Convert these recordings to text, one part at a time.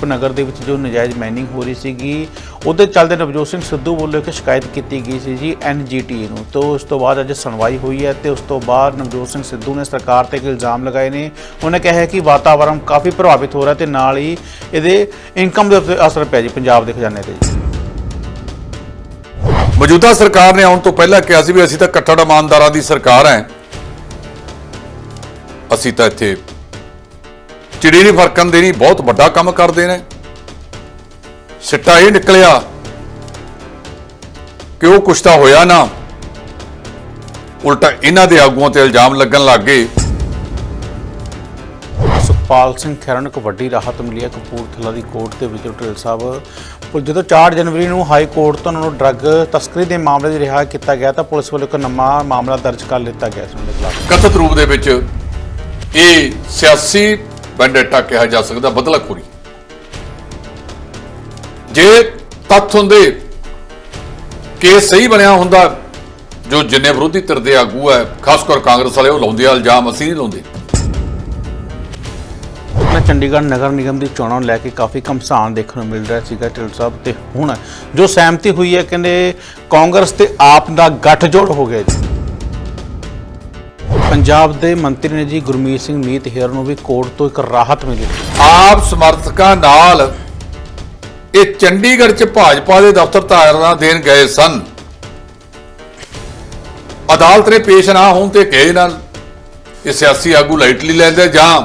ਰੂਪਨਗਰ ਦੇ ਵਿੱਚ ਜੋ ਨਜਾਇਜ਼ ਮਾਈਨਿੰਗ ਹੋ ਰਹੀ ਸੀਗੀ, ਉਹਦੇ ਚੱਲਦੇ ਨਵਜੋਤ ਸਿੰਘ ਸਿੱਧੂ ਵੱਲੋਂ ਇੱਕ ਸ਼ਿਕਾਇਤ ਕੀਤੀ ਗਈ ਸੀ ਜੀ ਐਨਜੀਟੀ ਨੂੰ। ਤੋਂ ਉਸ ਤੋਂ ਬਾਅਦ ਅੱਜ ਸੁਣਵਾਈ ਹੋਈ ਹੈ ਤੇ ਉਸ ਤੋਂ ਬਾਅਦ ਨਵਜੋਤ ਸਿੰਘ ਸਿੱਧੂ ਨੇ ਸਰਕਾਰ ਤੇ ਇੱਕ ਇਲਜ਼ਾਮ ਲਗਾਏ ਨੇ। ਉਹਨੇ ਕਿਹਾ ਹੈ ਕਿ ਵਾਤਾਵਰਣ ਕਾਫੀ ਪ੍ਰਭਾਵਿਤ ਹੋ ਰਿਹਾ ਤੇ ਨਾਲ ਹੀ ਇਹਦੇ ਇਨਕਮ ਦੇ ਉੱਤੇ ਅਸਰ ਪਿਆ ਜੀ ਪੰਜਾਬ ਦੇ ਖਜ਼ਾਨੇ ਤੇ ਜੀ। ਮੌਜੂਦਾ ਸਰਕਾਰ ਨੇ ਆਉਣ ਤੋਂ ਪਹਿਲਾਂ ਕਿਹਾ ਸੀ ਵੀ ਅਸੀਂ ਤਾਂ ਕੱਟੜ ਇਮਾਨਦਾਰਾਂ ਦੀ ਸਰਕਾਰ ਹੈ। ਅਸੀਂ ਤਾਂ ਇੱਥੇ ਚਿੜੀ ਨਹੀਂ ਫਰਕਣ ਦੇਣੀ ਬਹੁਤ ਵੱਡਾ ਕੰਮ ਕਰਦੇ ਨੇ। ਸਿੱਟਾ ਇਹ ਨਿਕਲਿਆ ਕਿ ਉਹ ਕੁਛ ਤਾਂ ਹੋਇਆ ਨਾ। ਉਲਟਾ ਇਹਨਾਂ ਦੇ ਆਗੂਆਂ ਤੇ ਇਲਜ਼ਾਮ ਲੱਗਣ ਲੱਗ ਗਏ। ਸੁਖਪਾਲ ਸਿੰਘ ਖਹਿਰਾ ਨੂੰ ਵੱਡੀ ਰਾਹਤ ਮਿਲੀ ਹੈ। ਕਪੂਰਥਲਾ ਦੀ ਕੋਰਟ ਦੇ ਵਿੱਚ ਢਿੱਲ ਸਾਹਿਬ ਜਦੋਂ 4 ਜਨਵਰੀ ਨੂੰ ਹਾਈ ਕੋਰਟ ਤੋਂ ਉਹਨਾਂ ਨੂੰ ਡਰੱਗ ਤਸਕਰੀ ਦੇ ਮਾਮਲੇ 'ਚ ਰਿਹਾ ਕੀਤਾ ਗਿਆ ਤਾਂ ਪੁਲਿਸ ਵੱਲੋਂ ਇੱਕ ਨਵਾਂ ਮਾਮਲਾ ਦਰਜ ਕਰ ਲਿੱਤਾ ਗਿਆ ਸੀ। ਉਹਨਾਂ ਦੇ ਖਿਲਾਫ ਕਥਿਤ ਰੂਪ ਦੇ ਵਿੱਚ ਇਹ ਸਿਆਸੀ ਵੈਂਡੇਟਾ ਕਿਹਾ ਜਾ ਸਕਦਾ ਬਦਲਾਖੋਰੀ ਜੇ ਤੱਥ ਹੁੰਦੇ ਕੇਸ ਸਹੀ ਬਣਿਆ ਹੁੰਦਾ, ਜੋ ਜਿੰਨੇ ਵਿਰੋਧੀ ਧਿਰ ਦੇ ਆਗੂ ਹੈ, ਖਾਸ ਕਰ ਕਾਂਗਰਸ ਵਾਲੇ, ਉਹ ਲਾਉਂਦੇ ਆ ਇਲਜ਼ਾਮ, ਅਸੀਂ ਨਹੀਂ ਲਾਉਂਦੇ। ਮੈਂ ਚੰਡੀਗੜ੍ਹ ਨਗਰ ਨਿਗਮ ਦੀ ਚੋਣਾਂ ਨੂੰ ਲੈ ਕੇ ਕਾਫੀ ਘਮਸਾਨ ਦੇਖਣ ਨੂੰ ਮਿਲ ਰਿਹਾ ਸੀਗਾ ਢਿੱਲ ਸਾਹਿਬ ਤੇ ਹੁਣ, ਜੋ ਸਹਿਮਤੀ ਹੋਈ ਹੈ, ਕਹਿੰਦੇ ਕਾਂਗਰਸ ਤੇ ਆਪ ਦਾ ਗੱਠਜੋੜ ਹੋ ਗਿਆ ਜੀ। ਪੰਜਾਬ ਦੇ ਮੰਤਰੀ ਨੇ ਜੀ ਗੁਰਮੀਤ ਸਿੰਘ ਮੀਤ ਹੇਰ ਨੂੰ ਵੀ ਕੋਰਟ ਤੋਂ ਇੱਕ ਰਾਹਤ ਮਿਲੀ। ਆਪ ਸਮਰਥਕਾਂ ਨਾਲ ਇਹ ਚੰਡੀਗੜ੍ਹ 'ਚ ਭਾਜਪਾ ਦੇ ਦਫ਼ਤਰ ਧਾਰਨਾ ਦੇਣ ਗਏ ਸਨ। ਅਦਾਲਤ ਨੇ ਪੇਸ਼ ਨਾ ਹੋਣ ਤੇ ਕਹੇ ਨਾਲ ਇਹ ਸਿਆਸੀ ਆਗੂ ਲਾਈਟਲੀ ਲੈਂਦੇ ਜਾਂ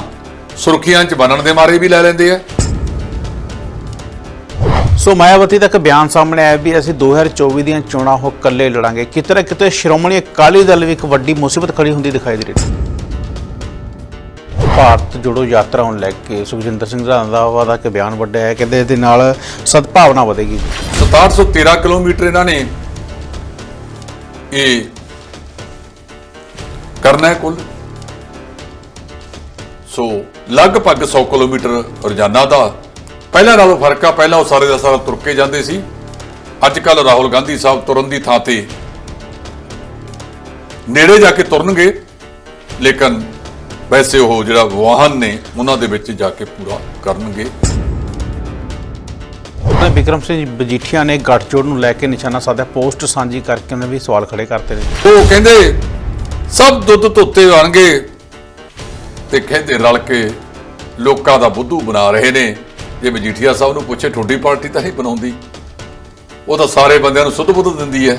ਸੁਰਖੀਆਂ 'ਚ ਬਣਨ ਦੇ ਮਾਰੇ ਵੀ ਲੈ ਲੈਂਦੇ ਆ। ਸੋ ਮਾਇਆਵਤੀ ਦਾ ਇੱਕ ਬਿਆਨ ਸਾਹਮਣੇ ਆਇਆ ਵੀ ਅਸੀਂ 2024 ਦੀਆਂ ਚੋਣਾਂ ਹੋ ਇਕੱਲੇ ਲੜਾਂਗੇ। ਕਿਤੇ ਨਾ ਕਿਤੇ ਸ਼੍ਰੋਮਣੀ ਅਕਾਲੀ ਦਲ ਵੀ ਇੱਕ ਵੱਡੀ ਮੁਸੀਬਤ ਖੜੀ ਹੁੰਦੀ ਦਿਖਾਈ ਦੇ ਰਹੀ ਭਾਰਤ ਜੋੜੋ ਯਾਤਰਾ ਨੂੰ ਲੈ ਕੇ ਸੁਖਜਿੰਦਰ ਸਿੰਘ ਰੰਧਾਵਾ ਦਾ ਇੱਕ ਬਿਆਨ ਵੱਡਾ ਹੈ ਕਹਿੰਦੇ ਇਹਦੇ ਨਾਲ ਸਦਭਾਵਨਾ ਵਧੇਗੀ। 6713 ਕਿਲੋਮੀਟਰ ਇਹਨਾਂ ਨੇ ਇਹ ਕਰਨਾ ਹੈ ਕੁੱਲ। ਸੋ ਲਗਭਗ 100 ਕਿਲੋਮੀਟਰ ਰੋਜ਼ਾਨਾ ਦਾ ਪਹਿਲਾਂ ਨਾਲੋਂ ਫ਼ਰਕ ਆ ਪਹਿਲਾਂ ਉਹ ਸਾਰੇ ਦਾ ਸਾਰਾ ਤੁਰ ਕੇ ਜਾਂਦੇ ਸੀ। ਅੱਜ ਕੱਲ ਰਾਹੁਲ ਗਾਂਧੀ ਸਾਹਿਬ ਤੁਰਨ ਦੀ ਥਾਂ ਤੇ ਨੇੜੇ ਜਾ ਕੇ ਤੁਰਨਗੇ ਲੇਕਿਨ ਵੈਸੇ ਉਹ ਜਿਹੜਾ ਵਾਹਨ ਨੇ ਉਹਨਾਂ ਦੇ ਵਿੱਚ ਜਾ ਕੇ ਪੂਰਾ ਕਰਨਗੇ। ਤਾਂ ਵਿਕਰਮ ਸਿੰਘ ਬਜੀਠੀਆ ਨੇ ਗੱਠਜੋੜ ਨੂੰ ਲੈ ਕੇ ਨਿਸ਼ਾਨਾ ਸਾਧਿਆ ਪੋਸਟ ਸਾਂਝੀ ਕਰਕੇ ਉਹਨੇ ਵੀ ਸਵਾਲ ਖੜੇ ਕਰਤੇ ਨੇ। ਉਹ ਕਹਿੰਦੇ ਸਭ ਦੁੱਧ ਧੋਤੇ ਬਣਗੇ ਤੇ ਕਹਿੰਦੇ ਰਲ ਕੇ ਲੋਕਾਂ ਦਾ ਬੁੱਧੂ ਬਣਾ ਰਹੇ ਨੇ। ਜੇ ਮਜੀਠੀਆ ਸਾਹਿਬ ਨੂੰ ਪੁੱਛੇ ਤੁਹਾਡੀ ਪਾਰਟੀ ਤਾਂ ਨਹੀਂ ਬਣਾਉਂਦੀ। ਉਹ ਤਾਂ ਸਾਰੇ ਬੰਦਿਆਂ ਨੂੰ ਸੁੱਧ ਬੁੱਧ ਦਿੰਦੀ ਹੈ।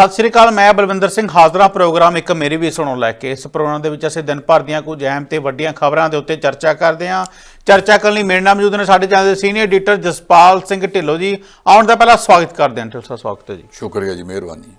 ਸਤਿ ਸ਼੍ਰੀ ਅਕਾਲ ਮੈਂ ਬਲਵਿੰਦਰ ਸਿੰਘ ਹਾਜ਼ਰਾ ਪ੍ਰੋਗਰਾਮ ਇੱਕ ਮੇਰੀ ਵੀ ਸੁਣੋ ਲੈ ਕੇ। ਇਸ ਪ੍ਰੋਗਰਾਮ ਦੇ ਵਿੱਚ ਅਸੀਂ ਦਿਨ ਭਰ ਦੀਆਂ ਕੁਝ ਅਹਿਮ ਤੇ ਵੱਡੀਆਂ ਖਬਰਾਂ ਦੇ ਉੱਤੇ ਚਰਚਾ ਕਰਦੇ ਹਾਂ। ਚਰਚਾ ਕਰਨ ਲਈ ਮੇਰੇ ਨਾਲ ਮੌਜੂਦ ਨੇ ਸਾਡੇ ਚੈਨਲ ਦੇ ਸੀਨੀਅਰ ਐਡੀਟਰ ਜਸਪਾਲ ਸਿੰਘ ਢਿੱਲੋਂ ਜੀ। ਆਉਣ ਦਾ ਪਹਿਲਾਂ ਸਵਾਗਤ ਕਰਦੇ ਹਾਂ। ਢਿੱਲੋਂ ਸਾਹਿਬ ਸਵਾਗਤ ਹੈ ਜੀ। ਸ਼ੁਕਰੀਆ ਜੀ ਮਿਹਰਬਾਨੀ।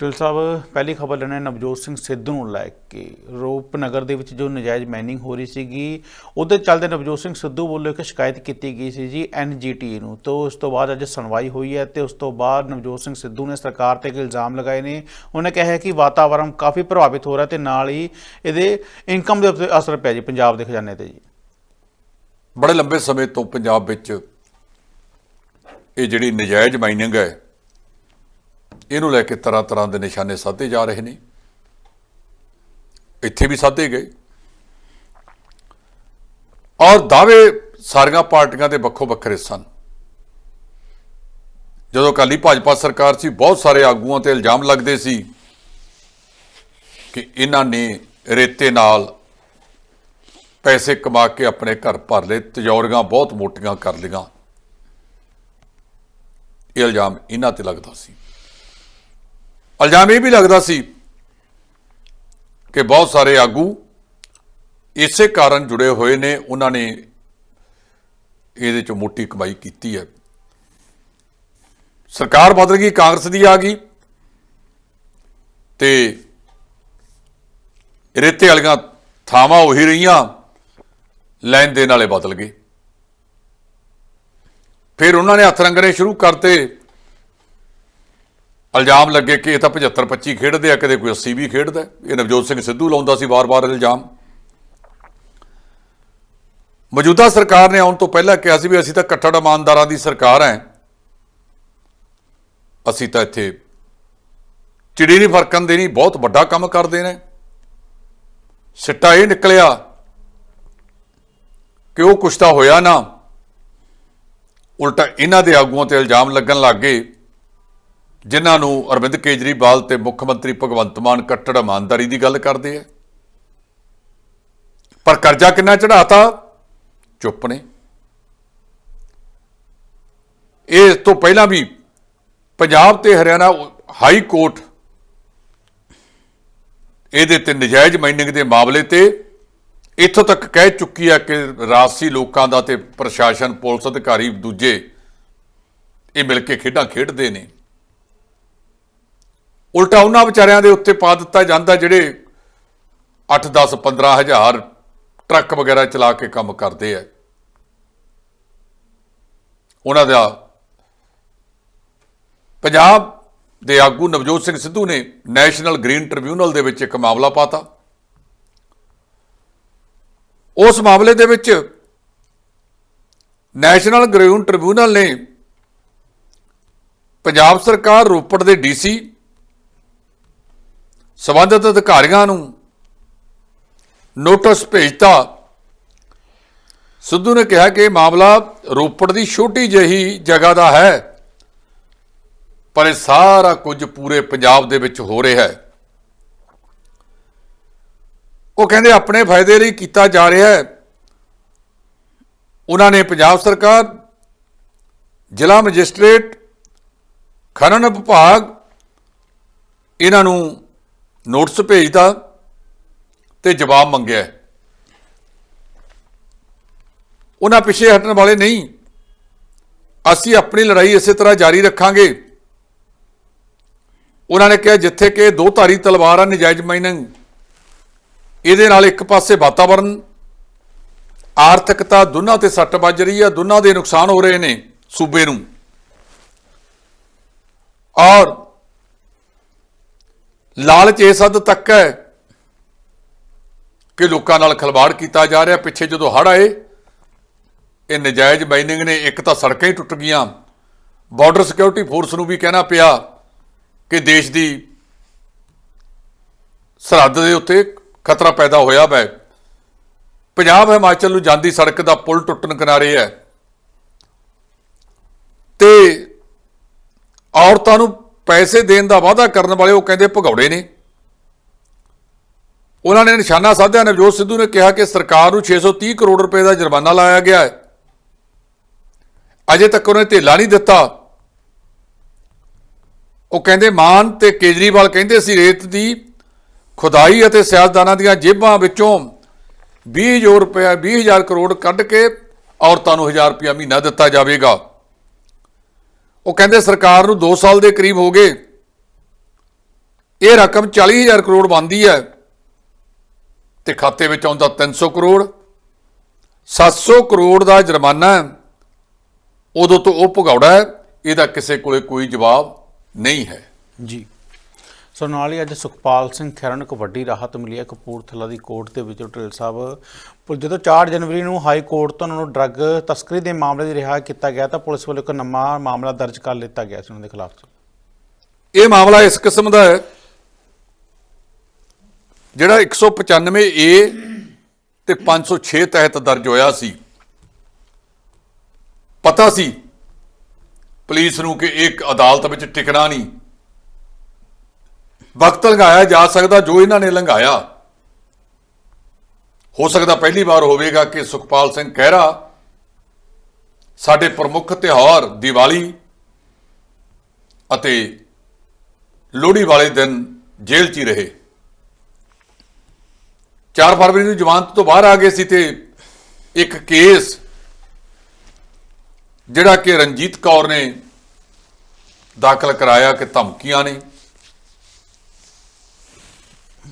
ਢਿੱਲ ਸਾਹਿਬ, ਪਹਿਲੀ ਖਬਰ ਲੈਣਾ ਨਵਜੋਤ ਸਿੰਘ ਸਿੱਧੂ ਨੂੰ ਲੈ ਕੇ। ਰੂਪਨਗਰ ਦੇ ਵਿੱਚ ਜੋ ਨਜਾਇਜ਼ ਮਾਈਨਿੰਗ ਹੋ ਰਹੀ ਸੀਗੀ, ਉਹਦੇ ਚੱਲਦੇ ਨਵਜੋਤ ਸਿੰਘ ਸਿੱਧੂ ਵੱਲੋਂ ਇੱਕ ਸ਼ਿਕਾਇਤ ਕੀਤੀ ਗਈ ਸੀ ਜੀ ਐਨਜੀਟੀ ਨੂੰ। ਤੋਂ ਉਸ ਤੋਂ ਬਾਅਦ ਅੱਜ ਸੁਣਵਾਈ ਹੋਈ ਹੈ ਤੇ ਉਸ ਤੋਂ ਬਾਅਦ ਨਵਜੋਤ ਸਿੰਘ ਸਿੱਧੂ ਨੇ ਸਰਕਾਰ ਤੇ ਇੱਕ ਇਲਜ਼ਾਮ ਲਗਾਏ ਨੇ। ਉਹਨੇ ਕਿਹਾ ਹੈ ਕਿ ਵਾਤਾਵਰਣ ਕਾਫੀ ਪ੍ਰਭਾਵਿਤ ਹੋ ਰਿਹਾ ਤੇ ਨਾਲ ਹੀ ਇਹਦੇ ਇਨਕਮ ਦੇ ਉੱਤੇ ਅਸਰ ਪਿਆ ਜੀ ਪੰਜਾਬ ਦੇ ਖਜ਼ਾਨੇ ਤੇ ਜੀ। ਬੜੇ ਲੰਬੇ ਸਮੇਂ ਤੋਂ ਪੰਜਾਬ ਵਿੱਚ ਇਹ ਜਿਹੜੀ ਨਜਾਇਜ਼ ਮਾਈਨਿੰਗ ਹੈ ਇਹਨੂੰ ਲੈ ਕੇ ਤਰ੍ਹਾਂ ਤਰ੍ਹਾਂ ਦੇ ਨਿਸ਼ਾਨੇ ਸਾਧੇ ਜਾ ਰਹੇ ਨੇ। ਇੱਥੇ ਵੀ ਸਾਧੇ ਗਏ। ਔਰ ਦਾਅਵੇ ਸਾਰੀਆਂ ਪਾਰਟੀਆਂ ਦੇ ਵੱਖੋ ਵੱਖਰੇ ਸਨ। ਜਦੋਂ ਅਕਾਲੀ ਭਾਜਪਾ ਸਰਕਾਰ ਸੀ, ਬਹੁਤ ਸਾਰੇ ਆਗੂਆਂ ਤੇ ਇਲਜ਼ਾਮ ਲੱਗਦੇ ਸੀ ਕਿ ਇਹਨਾਂ ਨੇ ਰੇਤੇ ਨਾਲ ਪੈਸੇ ਕਮਾ ਕੇ ਆਪਣੇ ਘਰ ਭਰ ਲਏ, ਤਜੌਰੀਆਂ ਬਹੁਤ ਮੋਟੀਆਂ ਕਰ ਲਈਆਂ। ਇਹ ਇਲਜ਼ਾਮ ਇਹਨਾਂ ਤੇ ਲੱਗਦਾ ਸੀ। ਇਲਜ਼ਾਮ ਇਹ ਵੀ ਲੱਗਦਾ ਸੀ ਕਿ ਬਹੁਤ ਸਾਰੇ ਆਗੂ ਇਸੇ ਕਾਰਨ ਜੁੜੇ ਹੋਏ ਨੇ, ਉਹਨਾਂ ਨੇ ਇਹਦੇ ਚ ਮੋਟੀ ਕਮਾਈ ਕੀਤੀ ਹੈ। ਸਰਕਾਰ ਬਦਲ ਗਈ, ਕਾਂਗਰਸ ਦੀ ਆ ਗਈ ਤੇ ਰੇਤੇ ਵਾਲੀਆਂ ਥਾਵਾਂ ਉਹੀ ਰਹੀਆਂ, ਲੈਣ ਦੇਣ ਵਾਲੇ ਬਦਲ ਗਏ। ਫਿਰ ਉਹਨਾਂ ਨੇ ਹੱਥ ਰੰਗਣੇ ਸ਼ੁਰੂ ਕਰਤੇ। ਇਲਜ਼ਾਮ ਲੱਗੇ ਕਿ ਇਹ ਤਾਂ 75 25 ਖੇਡਦੇ ਆ, ਕਦੇ ਕੋਈ 80 ਵੀ ਖੇਡਦਾ ਇਹ ਨਵਜੋਤ ਸਿੰਘ ਸਿੱਧੂ ਲਾਉਂਦਾ ਸੀ ਵਾਰ-ਵਾਰ ਇਲਜ਼ਾਮ। ਮੌਜੂਦਾ ਸਰਕਾਰ ਨੇ ਆਉਣ ਤੋਂ ਪਹਿਲਾਂ ਕਿਹਾ ਸੀ ਵੀ ਅਸੀਂ ਤਾਂ ਕੱਟੜ ਇਮਾਨਦਾਰਾਂ ਦੀ ਸਰਕਾਰ ਹੈ। ਅਸੀਂ ਤਾਂ ਇੱਥੇ ਚਿੜੀ ਨਹੀਂ ਫਰਕਣ ਦੇਣੀ, ਬਹੁਤ ਵੱਡਾ ਕੰਮ ਕਰਦੇ ਨੇ। ਸਿੱਟਾ ਇਹ ਨਿਕਲਿਆ ਕਿ ਉਹ ਕੁਛ ਤਾਂ ਹੋਇਆ ਨਾ। ਉਲਟਾ ਇਹਨਾਂ ਦੇ ਆਗੂਆਂ ਤੇ ਇਲਜ਼ਾਮ ਲੱਗਣ ਲੱਗ ਗਏ। ਜਿਨ੍ਹਾਂ ਨੂੰ ਅਰਵਿੰਦ ਕੇਜਰੀਵਾਲ ਤੇ ਮੁੱਖ ਮੰਤਰੀ ਭਗਵੰਤ ਮਾਨ ਕੱਟੜ ਇਮਾਨਦਾਰੀ ਦੀ ਗੱਲ ਕਰਦੇ ਆ। ਪਰ ਕਰਜ਼ਾ ਕਿੰਨਾ ਚੜਾਤਾ ਚੁੱਪ ਨੇ। ਇਹ ਤੋਂ ਪਹਿਲਾਂ ਵੀ ਪੰਜਾਬ ਤੇ ਹਰਿਆਣਾ ਹਾਈ ਕੋਰਟ ਇਹਦੇ ਤੇ ਨਜਾਇਜ਼ ਮਾਈਨਿੰਗ ਦੇ ਮਾਮਲੇ ਤੇ ਇੱਥੋਂ ਤੱਕ ਕਹਿ ਚੁੱਕੀ ਹੈ ਕਿ ਰਾਸੀ ਲੋਕਾਂ ਦਾ ਤੇ ਪ੍ਰਸ਼ਾਸਨ, ਪੁਲਿਸ ਅਧਿਕਾਰੀ ਦੂਜੇ ਇਹ ਮਿਲ ਕੇ ਖੇਡਾਂ ਖੇਡਦੇ ਨੇ। ਉਲਟਾ ਉਹਨਾਂ ਵਿਚਾਰਿਆਂ ਦੇ ਉੱਤੇ ਪਾ ਦਿੱਤਾ ਜਾਂਦਾ ਜਿਹੜੇ 8 10 15 ਹਜ਼ਾਰ ਟਰੱਕ ਵਗੈਰਾ ਚਲਾ ਕੇ ਕੰਮ ਕਰਦੇ ਆ। ਉਹਨਾਂ ਦਾ ਪੰਜਾਬ ਦੇ ਆਗੂ ਨਵਜੋਤ ਸਿੰਘ ਸਿੱਧੂ ਨੇ ਨੈਸ਼ਨਲ ਗ੍ਰੀਨ ਟ੍ਰਿਬਿਊਨਲ ਦੇ ਵਿੱਚ ਇੱਕ ਮਾਮਲਾ ਪਾਤਾ। ਉਸ ਮਾਮਲੇ ਦੇ ਵਿੱਚ ਨੈਸ਼ਨਲ ਗ੍ਰੀਨ ਟ੍ਰਿਬਿਊਨਲ ਨੇ ਪੰਜਾਬ ਸਰਕਾਰ ਰੋਪੜ ਦੇ ਡੀਸੀ ਸਬੰਧਤ ਅਧਿਕਾਰੀਆਂ ਨੂੰ ਨੋਟਿਸ ਭੇਜਤਾ। ਸਿੱਧੂ ਨੇ ਕਿਹਾ ਕਿ ਮਾਮਲਾ ਰੋਪੜ ਦੀ ਛੋਟੀ ਜਿਹੀ ਜਗ੍ਹਾ ਦਾ ਹੈ, ਪਰ ਇਹ ਸਾਰਾ ਕੁਝ ਪੂਰੇ ਪੰਜਾਬ ਦੇ ਵਿੱਚ ਹੋ ਰਿਹਾ ਹੈ। ਉਹ ਕਹਿੰਦੇ, ਆਪਣੇ ਫਾਇਦੇ ਲਈ ਕੀਤਾ ਜਾ ਰਿਹਾ ਹੈ। ਉਹਨਾਂ ਨੇ ਪੰਜਾਬ ਸਰਕਾਰ, ਜ਼ਿਲ੍ਹਾ ਮੈਜਿਸਟ੍ਰੇਟ, ਖਨਨ ਵਿਭਾਗ, ਇਹਨਾਂ ਨੂੰ ਨੋਟਿਸ ਭੇਜਦਾ ਤੇ ਜਵਾਬ ਮੰਗਿਆ। ਉਹਨਾਂ ਪਿੱਛੇ ਹਟਣ ਵਾਲੇ ਨਹੀਂ। ਅਸੀਂ ਆਪਣੀ ਲੜਾਈ ਇਸੇ ਤਰ੍ਹਾਂ ਜਾਰੀ ਰੱਖਾਂਗੇ। ਉਹਨਾਂ ਨੇ ਕਿਹਾ, ਜਿੱਥੇ ਕਿ ਦੋ ਧਾਰੀ ਤਲਵਾਰ ਆ ਨਜਾਇਜ਼ ਮਾਈਨਿੰਗ, ਇਹਦੇ ਨਾਲ ਇੱਕ ਪਾਸੇ ਵਾਤਾਵਰਣ ਆਰਥਿਕਤਾ ਦੋਨਾਂ ਤੇ ਸੱਟ ਵੱਜ ਰਹੀ ਆ, ਦੋਨਾਂ ਦੇ ਨੁਕਸਾਨ ਹੋ ਰਹੇ ਨੇ ਸੂਬੇ ਨੂੰ। ਔਰ ਲਾਲਚ ਇਸ ਹੱਦ ਤੱਕ ਹੈ ਕਿ ਲੋਕਾਂ ਨਾਲ ਖਲਵਾੜ ਕੀਤਾ ਜਾ ਰਿਹਾ। ਪਿੱਛੇ ਜਦੋਂ ਹੜ੍ਹ ਆਏ, ਇਹ ਨਜਾਇਜ਼ ਮਾਈਨਿੰਗ ਨੇ ਇੱਕ ਤਾਂ ਸੜਕਾਂ ਹੀ ਟੁੱਟ ਗਈਆਂ। ਬਾਰਡਰ ਸਿਕਿਉਰਿਟੀ ਫੋਰਸ ਨੂੰ ਵੀ ਕਹਿਣਾ ਪਿਆ ਕਿ ਦੇਸ਼ ਦੀ ਸਰਹੱਦ ਦੇ ਉੱਤੇ ਖਤਰਾ ਪੈਦਾ ਹੋਇਆ ਵੈ। ਪੰਜਾਬ ਹਿਮਾਚਲ ਨੂੰ ਜਾਂਦੀ ਸੜਕ ਦਾ ਪੁਲ ਟੁੱਟਣ ਕਿਨਾਰੇ ਹੈ। ਤੇ ਔਰਤਾਂ ਨੂੰ ਪੈਸੇ ਦੇਣ ਦਾ ਵਾਅਦਾ ਕਰਨ ਵਾਲੇ ਉਹ ਕਹਿੰਦੇ ਭਗੌੜੇ ਨੇ। ਉਹਨਾਂ ਨੇ ਨਿਸ਼ਾਨਾ ਸਾਧਿਆ, ਨਵਜੋਤ ਸਿੱਧੂ ਨੇ ਕਿਹਾ ਕਿ ਸਰਕਾਰ ਨੂੰ 630 ਕਰੋੜ ਰੁਪਏ ਦਾ ਜੁਰਮਾਨਾ ਲਾਇਆ ਗਿਆ ਹੈ। ਅਜੇ ਤੱਕ ਉਹਨੇ ਢੇਲਾ ਨਹੀਂ ਦਿੱਤਾ। ਉਹ ਕਹਿੰਦੇ, ਮਾਨ ਤੇ ਕੇਜਰੀਵਾਲ ਕਹਿੰਦੇ ਸੀ ਰੇਤ ਦੀ ਖੁਦਾਈ ਅਤੇ ਸਿਆਸਦਾਨਾਂ ਦੀਆਂ ਜੇਬਾਂ ਵਿੱਚੋਂ 20000 ਰੁਪਏ 20000 ਕਰੋੜ ਕੱਢ ਕੇ ਔਰਤਾਂ ਨੂੰ 1000 ਰੁਪਏ ਮਹੀਨਾ ਦਿੱਤਾ ਜਾਵੇਗਾ। ਉਹ ਕਹਿੰਦੇ ਸਰਕਾਰ ਨੂੰ 2 ਸਾਲ ਦੇ ਕਰੀਬ ਹੋ ਗਏ। ਇਹ ਰਕਮ 40000 ਕਰੋੜ ਬਣਦੀ ਹੈ ਤੇ ਖਾਤੇ ਵਿੱਚ ਆਉਂਦਾ 300 ਕਰੋੜ। 700 ਕਰੋੜ ਦਾ ਜੁਰਮਾਨਾ ਉਦੋਂ ਤੋਂ ਉਹ ਭਗੌੜਾ ਹੈ। ਇਹਦਾ ਕਿਸੇ ਕੋਲੇ ਕੋਈ ਜਵਾਬ ਨਹੀਂ ਹੈ। ਜੀ। ਸੋ ਨਾਲ ਹੀ ਅੱਜ ਸੁਖਪਾਲ ਸਿੰਘ ਖਹਿਰਾ ਨੂੰ ਇੱਕ ਵੱਡੀ ਰਾਹਤ ਮਿਲੀ ਹੈ। ਕਪੂਰਥਲਾ ਦੀ ਕੋਰਟ ਦੇ ਵਿੱਚ ਢਿੱਲ ਸਾਹਿਬ ਜਦੋਂ 4 ਜਨਵਰੀ ਨੂੰ ਹਾਈ ਕੋਰਟ ਤੋਂ ਉਹਨਾਂ ਨੂੰ ਡਰੱਗ ਤਸਕਰੀ ਦੇ ਮਾਮਲੇ ਦੀ ਰਿਹਾ ਕੀਤਾ ਗਿਆ ਤਾਂ ਪੁਲਿਸ ਵੱਲੋਂ ਇੱਕ ਨਵਾਂ ਮਾਮਲਾ ਦਰਜ ਕਰ ਲਿੱਤਾ ਗਿਆ ਸੀ ਉਹਨਾਂ ਦੇ ਖਿਲਾਫ। ਇਹ ਮਾਮਲਾ ਇਸ ਕਿਸਮ ਦਾ ਹੈ, ਜਿਹੜਾ 195 ਏ ਤੇ 506 ਤਹਿਤ ਦਰਜ ਹੋਇਆ ਸੀ। ਪਤਾ ਸੀ ਪੁਲਿਸ ਨੂੰ ਕਿ ਇੱਕ ਅਦਾਲਤ ਵਿੱਚ ਟਿਕਣਾ ਨਹੀਂ। ਵਕਤ ਲੰਘਾਇਆ ਜਾ ਸਕਦਾ ਜੋ ਇਹਨਾਂ ਨੇ ਲੰਘਾਇਆ। ਹੋ ਸਕਦਾ ਪਹਿਲੀ ਵਾਰ ਹੋਵੇਗਾ ਕਿ ਸੁਖਪਾਲ ਸਿੰਘ ਖਹਿਰਾ ਸਾਡੇ ਪ੍ਰਮੁੱਖ ਤਿਉਹਾਰ ਦੀਵਾਲੀ ਅਤੇ ਲੋਹੜੀ ਵਾਲੇ ਦਿਨ ਜੇਲ੍ਹ 'ਚ ਹੀ ਰਹੇ। 4 ਫਰਵਰੀ ਨੂੰ ਜ਼ਮਾਨਤ ਤੋਂ ਬਾਹਰ ਆ ਗਏ ਸੀ ਤੇ ਇੱਕ ਕੇਸ ਜਿਹੜਾ ਕਿ ਰਣਜੀਤ ਕੌਰ ਨੇ ਦਾਖਲ ਕਰਾਇਆ ਕਿ ਧਮਕੀਆਂ ਨੇ।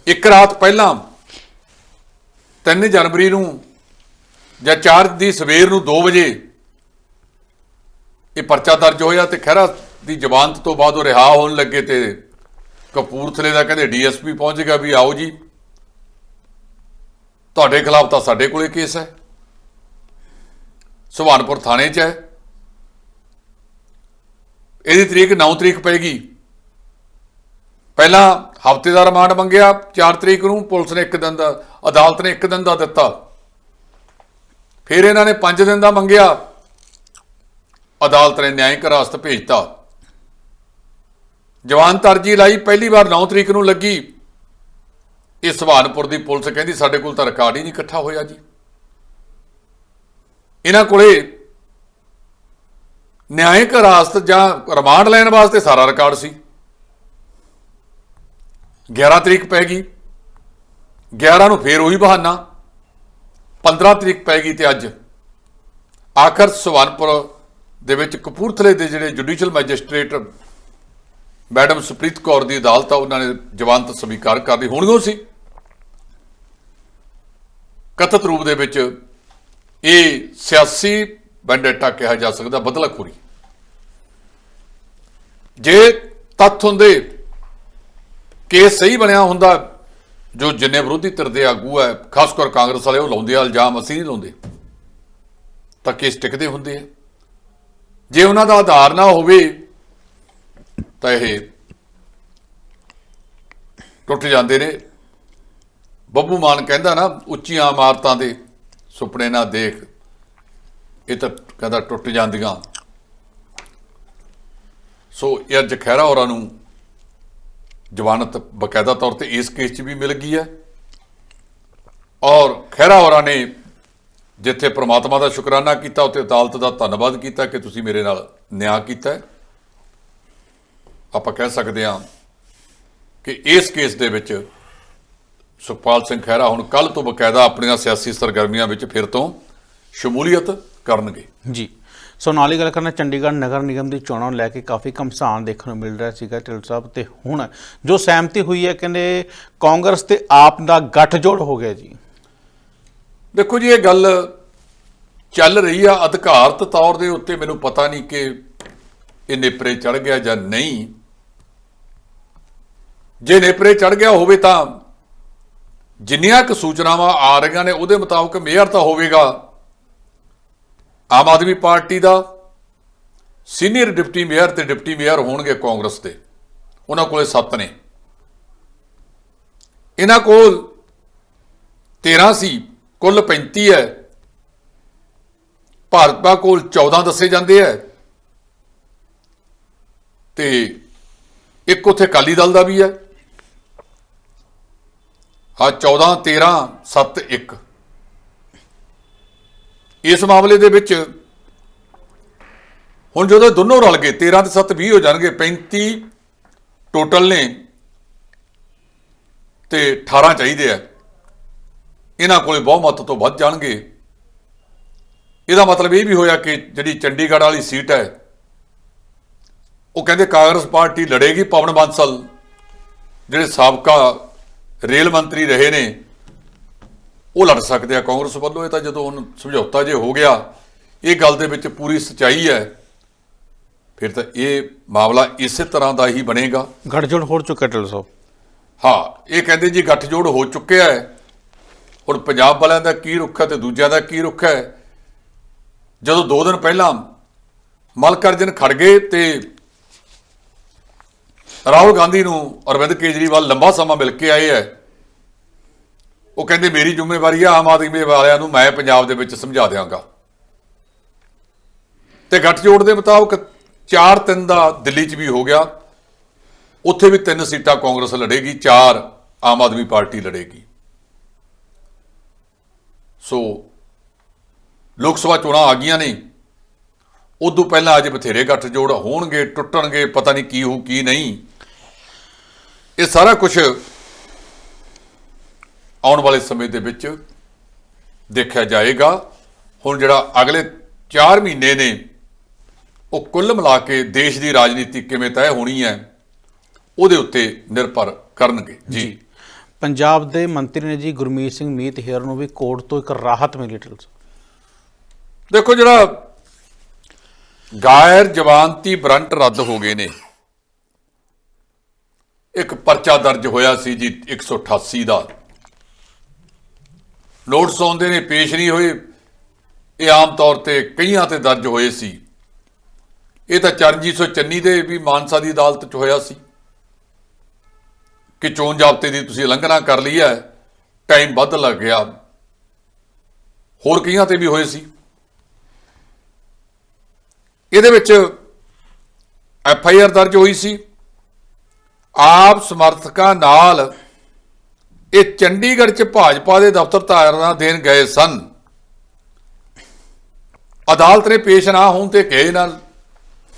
ਇੱਕ ਰਾਤ ਪਹਿਲਾਂ 3 ਜਨਵਰੀ ਨੂੰ ਜਾਂ 4 ਦੀ ਸਵੇਰ ਨੂੰ 2 ਵਜੇ ਇਹ ਪਰਚਾ ਦਰਜ ਹੋਇਆ ਤੇ ਖਹਿਰਾ ਦੀ ਜ਼ਮਾਨਤ ਤੋਂ ਬਾਅਦ ਉਹ ਰਿਹਾ ਹੋਣ ਲੱਗੇ ਤੇ ਕਪੂਰਥਲੇ ਦਾ ਕਹਿੰਦੇ ਡੀਐਸਪੀ ਪਹੁੰਚ ਗਿਆ ਵੀ ਆਓ ਜੀ। ਤੁਹਾਡੇ ਖਿਲਾਫ ਤਾਂ ਸਾਡੇ ਕੋਲੇ ਕੇਸ ਹੈ। ਸੁਹਾਨਪੁਰ ਥਾਣੇ 'ਚ ਹੈ। ਇਹਦੀ ਤਰੀਕ 9 ਤਰੀਕ ਪਏਗੀ ਪਹਿਲਾਂ ਹਫ਼ਤੇ ਦਾ ਰਿਮਾਂਡ ਮੰਗਿਆ 4 ਤਰੀਕ ਨੂੰ ਪੁਲਿਸ ਨੇ ਇੱਕ ਦਿਨ ਦਾ, ਅਦਾਲਤ ਨੇ ਇੱਕ ਦਿਨ ਦਾ ਦਿੱਤਾ। ਫਿਰ ਇਹਨਾਂ ਨੇ 5 ਦਿਨ ਦਾ ਮੰਗਿਆ। ਅਦਾਲਤ ਨੇ ਨਿਆਂਇਕ ਹਿਰਾਸਤ ਭੇਜਤਾ। ਜਵਾਨ ਤਰਜੀ ਲਾਈ, ਪਹਿਲੀ ਵਾਰ 9 ਤਰੀਕ ਨੂੰ ਲੱਗੀ। ਇਹ ਸੁਹਾਨਪੁਰ ਦੀ ਪੁਲਿਸ ਕਹਿੰਦੀ, ਸਾਡੇ ਕੋਲ ਤਾਂ ਰਿਕਾਰਡ ਹੀ ਨਹੀਂ ਇਕੱਠਾ ਹੋਇਆ ਜੀ। ਇਹਨਾਂ ਕੋਲੇ ਨਿਆਂਇਕ ਹਿਰਾਸਤ ਜਾਂ ਰਿਮਾਂਡ ਲੈਣ ਵਾਸਤੇ ਸਾਰਾ ਰਿਕਾਰਡ ਸੀ। 11 ਤਰੀਕ ਪੈ ਗਈ। 11 ਨੂੰ ਫੇਰ ਉਹੀ ਬਹਾਨਾ। 15 ਤਰੀਕ ਪੈ ਗਈ ਤੇ ਅੱਜ ਆਖਰ ਸੁਹਾਨਪੁਰ ਦੇ ਵਿੱਚ ਕਪੂਰਥਲੇ ਦੇ ਜਿਹੜੇ judicial magistrate madam Supreet Kaur ਦੀ ਅਦਾਲਤ ਆ, ਉਹਨਾਂ ਨੇ ਜਵਾਨਤ ਸਵੀਕਾਰ ਕਰ ਲਈ। ਹੁਣ ਕਿਉਂ ਸੀ? ਕਥਿਤ ਰੂਪ ਦੇ ਵਿੱਚ ਇਹ ਸਿਆਸੀ ਵੈਂਡੇਟਾ ਕਿਹਾ ਜਾ ਸਕਦਾ, ਬਦਲਾਖੋਰੀ। ਜੇ ਤੱਥ ਹੁੰਦੇ ਕੇਸ ਸਹੀ ਬਣਿਆ ਹੁੰਦਾ, ਜੋ ਜਿੰਨੇ ਵਿਰੋਧੀ ਧਿਰ ਦੇ ਆਗੂ ਹੈ, ਖਾਸ ਕਰ ਕਾਂਗਰਸ ਵਾਲੇ, ਉਹ ਲਾਉਂਦੇ ਆ ਇਲਜ਼ਾਮ, ਅਸੀਂ ਨਹੀਂ ਲਾਉਂਦੇ। ਤਾਂ ਕੇਸ ਟਿਕਦੇ ਹੁੰਦੇ ਆ। ਜੇ ਉਹਨਾਂ ਦਾ ਆਧਾਰ ਨਾ ਹੋਵੇ, ਤਾਂ ਇਹ ਟੁੱਟ ਜਾਂਦੇ ਨੇ। ਬੱਬੂ ਮਾਨ ਕਹਿੰਦਾ ਨਾ ਉੱਚੀਆਂ ਇਮਾਰਤਾਂ ਦੇ ਸੁਪਨੇ ਨਾ ਦੇਖ, ਇਹ ਤਾਂ ਕਹਿੰਦਾ ਟੁੱਟ ਜਾਂਦੀਆਂ। ਸੋ ਇਹ ਅੱਜ ਖਹਿਰਾ ਹੋਰਾਂ ਨੂੰ ਜ਼ਮਾਨਤ ਬਕਾਇਦਾ ਤੌਰ ਤੇ ਇਸ ਕੇਸ 'ਚ ਵੀ ਮਿਲ ਗਈ ਹੈ। ਔਰ ਖਹਿਰਾ ਹੋਰਾਂ ਨੇ ਜਿੱਥੇ ਪ੍ਰਮਾਤਮਾ ਦਾ ਸ਼ੁਕਰਾਨਾ ਕੀਤਾ, ਉੱਥੇ ਅਦਾਲਤ ਦਾ ਧੰਨਵਾਦ ਕੀਤਾ ਕਿ ਤੁਸੀਂ ਮੇਰੇ ਨਾਲ ਨਿਆਂ ਕੀਤਾ ਆਪਾਂ ਕਹਿ ਸਕਦੇ ਹਾਂ ਕਿ ਇਸ ਕੇਸ ਦੇ ਵਿੱਚ ਸੁਖਪਾਲ ਸਿੰਘ ਖਹਿਰਾ ਹੁਣ ਕੱਲ ਤੋਂ ਬਕਾਇਦਾ ਆਪਣੀਆਂ ਸਿਆਸੀ ਸਰਗਰਮੀਆਂ ਵਿੱਚ ਫਿਰ ਤੋਂ ਸ਼ਮੂਲੀਅਤ ਕਰਨਗੇ। ਜੀ। ਸੋ ਨਾਲ ਹੀ ਗੱਲ ਕਰਨਾ, ਚੰਡੀਗੜ੍ਹ ਨਗਰ ਨਿਗਮ ਦੀ ਚੋਣਾਂ ਨੂੰ ਲੈ ਕੇ ਕਾਫੀ ਘਮਸਾਨ ਦੇਖਣ ਨੂੰ ਮਿਲ ਰਿਹਾ ਸੀਗਾ ਢਿੱਲ ਸਾਹਿਬ ਤੇ ਹੁਣ ਜੋ ਸਹਿਮਤੀ ਹੋਈ ਹੈ, ਕਹਿੰਦੇ ਕਾਂਗਰਸ ਤੇ ਆਪ ਦਾ ਗੱਠਜੋੜ ਹੋ ਗਿਆ ਜੀ। ਦੇਖੋ ਜੀ, ਇਹ ਗੱਲ ਚੱਲ ਰਹੀ ਆ, ਅਧਿਕਾਰਤ ਤੌਰ ਦੇ ਉੱਤੇ ਮੈਨੂੰ ਪਤਾ ਨਹੀਂ ਕਿ ਇਹ ਨੇਪਰੇ ਚੜ ਗਿਆ ਜਾਂ ਨਹੀਂ। ਜੇ ਨੇਪਰੇ ਚੜ ਗਿਆ ਹੋਵੇ ਤਾਂ ਜਿੰਨੀਆਂ ਕੁ ਸੂਚਨਾਵਾਂ ਆ ਰਹੀਆਂ ਨੇ, ਉਹਦੇ ਮੁਤਾਬਕ ਮੇਅਰ ਤਾਂ ਹੋਵੇਗਾ। ਆਮ ਆਦਮੀ ਪਾਰਟੀ ਦਾ ਸੀਨੀਅਰ ਡਿਪਟੀ ਮੇਅਰ ਤੇ ਡਿਪਟੀ ਮੇਅਰ ਹੋਣਗੇ ਕਾਂਗਰਸ ਦੇ। ਉਹਨਾਂ ਕੋਲੇ 7 ਨੇ। ਇਹਨਾਂ ਕੋਲ 13 ਸੀ, ਕੁੱਲ 35 ਹੈ। ਭਾਜਪਾ ਕੋਲ 14 ਦੱਸੇ ਜਾਂਦੇ ਹੈ। ਤੇ ਇੱਕ ਉਥੇ ਅਕਾਲੀ ਦਲ ਦਾ ਵੀ ਹੈ। ਹਾਂ 14 13 7 1 ਇਸ ਮਾਮਲੇ ਦੇ ਵਿੱਚ ਹੁਣ ਜਦੋਂ ਦੋਨੋਂ ਰਲ ਗਏ 13 ਤੇ 7 20 ਹੋ ਜਾਣਗੇ 35 ਟੋਟਲ ਨੇ ਤੇ 18 ਚਾਹੀਦੇ ਆ। ਇਹਨਾਂ ਕੋਲੇ ਬਹੁਮਤ ਤੋਂ ਵੱਧ ਜਾਣਗੇ। ਇਹਦਾ ਮਤਲਬ ਇਹ ਵੀ ਹੋਇਆ ਕਿ ਜਿਹੜੀ ਚੰਡੀਗੜ੍ਹ ਵਾਲੀ ਸੀਟ ਹੈ, ਉਹ ਕਹਿੰਦੇ ਕਾਂਗਰਸ ਪਾਰਟੀ ਲੜੇਗੀ ਪਵਨ ਬਾਂਸਲ, ਜਿਹੜੇ ਸਾਬਕਾ ਰੇਲ ਮੰਤਰੀ ਰਹੇ ਨੇ। ਉਹ ਲੜ ਸਕਦੇ ਆ ਕਾਂਗਰਸ ਵੱਲੋਂ। ਇਹ ਤਾਂ ਜਦੋਂ ਹੁਣ ਸਮਝੌਤਾ ਜੇ ਹੋ ਗਿਆ ਇਹ ਗੱਲ ਦੇ ਵਿੱਚ ਪੂਰੀ ਸਚਾਈ ਹੈ। ਫਿਰ ਤਾਂ ਇਹ ਮਾਮਲਾ ਇਸੇ ਤਰ੍ਹਾਂ ਦਾ ਹੀ ਬਣੇਗਾ। ਗੱਠਜੋੜ ਹੋ ਚੁੱਕਾ ਢਿੱਲ ਸਾਹਿਬ ਹਾਂ ਇਹ ਕਹਿੰਦੇ ਜੀ ਗੱਠਜੋੜ ਹੋ ਚੁੱਕਿਆ ਹੈ। ਹੁਣ ਪੰਜਾਬ ਵਾਲਿਆਂ ਦਾ ਕੀ ਰੁੱਖ ਹੈ ਤੇ ਦੂਜਿਆਂ ਦਾ ਕੀ ਰੁੱਖ ਹੈ? ਜਦੋਂ 2 ਦਿਨ ਪਹਿਲਾਂ ਮਲਕਰਜਨ ਖੜ ਗਏ ਤੇ ਰਾਹੁਲ ਗਾਂਧੀ ਨੂੰ ਅਰਵਿੰਦ ਕੇਜਰੀਵਾਲ ਲੰਬਾ ਸਮਾਂ ਮਿਲ ਕੇ ਆਏ ਹੈ ਉਹ ਕਹਿੰਦੇ, ਮੇਰੀ ਜ਼ਿੰਮੇਵਾਰੀ ਆ, ਆਮ ਆਦਮੀ ਵਾਲਿਆਂ ਨੂੰ ਮੈਂ ਪੰਜਾਬ ਦੇ ਵਿੱਚ ਸਮਝਾ ਦਿਆਂਗਾ। ਤੇ ਗੱਠਜੋੜ ਦੇ ਮੁਤਾਬਕ 4-3 ਦਾ ਦਿੱਲੀ 'ਚ ਵੀ ਹੋ ਗਿਆ। ਉੱਥੇ ਵੀ ਤਿੰਨ ਸੀਟਾਂ ਕਾਂਗਰਸ ਲੜੇਗੀ, ਚਾਰ ਆਮ ਆਦਮੀ ਪਾਰਟੀ ਲੜੇਗੀ। ਸੋ ਲੋਕ ਸਭਾ ਚੋਣਾਂ ਆ ਗਈਆਂ ਨੇ। ਉਦੋਂ ਪਹਿਲਾਂ ਅਜੇ ਬਥੇਰੇ ਗੱਠਜੋੜ ਹੋਣਗੇ, ਟੁੱਟਣਗੇ, ਪਤਾ ਨਹੀਂ ਕੀ ਹੋ ਕੀ ਨਹੀਂ। ਇਹ ਸਾਰਾ ਕੁਝ ਆਉਣ ਵਾਲੇ ਸਮੇਂ ਦੇ ਵਿੱਚ ਦੇਖਿਆ ਜਾਏਗਾ। ਹੁਣ ਜਿਹੜਾ ਅਗਲੇ 4 ਮਹੀਨੇ ਨੇ ਉਹ ਕੁੱਲ ਮਿਲਾ ਕੇ ਦੇਸ਼ ਦੀ ਰਾਜਨੀਤੀ ਕਿਵੇਂ ਤੈਅ ਹੋਣੀ ਹੈ ਉਹਦੇ ਉੱਤੇ ਨਿਰਭਰ ਕਰਨਗੇ। ਜੀ। ਪੰਜਾਬ ਦੇ ਮੰਤਰੀ ਨੇ ਜੀ ਗੁਰਮੀਤ ਸਿੰਘ ਮੀਤ ਹੇਰ ਨੂੰ ਵੀ ਕੋਰਟ ਤੋਂ ਇੱਕ ਰਾਹਤ ਮਿਲੀ ਸਾਹਿਬ ਦੇਖੋ ਜਿਹੜਾ ਗੈਰ ਜਵਾਨਤੀ ਬਰੰਟ ਰੱਦ ਹੋ ਗਏ ਨੇ ਇੱਕ ਪਰਚਾ ਦਰਜ ਹੋਇਆ ਸੀ ਜੀ 188 ਦਾ। ਨੋਟਿਸ ਆਉਂਦੇ ਨੇ, ਪੇਸ਼ ਨਹੀਂ ਹੋਏ। ਇਹ ਆਮ ਤੌਰ ਤੇ ਕਈਆਂ ਤੇ ਦਰਜ ਹੋਏ ਸੀ। ਇਹ ਤਾਂ ਚਰਨਜੀਤ ਸਿੰਘ ਚੰਨੀ ਦੇ ਵੀ ਮਾਨਸਾ ਦੀ ਅਦਾਲਤ 'ਚ ਹੋਇਆ ਸੀ। ਕਿ ਚੋਣ ਜ਼ਾਬਤੇ ਦੀ ਤੁਸੀਂ ਉਲੰਘਣਾ ਕਰ ਲਈ ਹੈ, ਟਾਈਮ ਵੱਧ ਲੱਗ ਗਿਆ। ਹੋਰ ਕਈਆਂ ਤੇ ਵੀ ਹੋਏ ਸੀ। ਇਹਦੇ ਵਿੱਚ ਐਫ ਆਈ ਆਰ ਦਰਜ ਹੋਈ ਸੀ। ਆਪ ਸਮਰਥਕਾਂ ਨਾਲ ਇਹ ਚੰਡੀਗੜ੍ਹ 'ਚ ਭਾਜਪਾ ਦੇ ਦਫ਼ਤਰ ਧਾਰਨਾ ਦੇਣ ਗਏ ਸਨ। ਅਦਾਲਤ ਨੇ ਪੇਸ਼ ਨਾ ਹੋਣ ਤੇ ਕਹੇ ਨਾਲ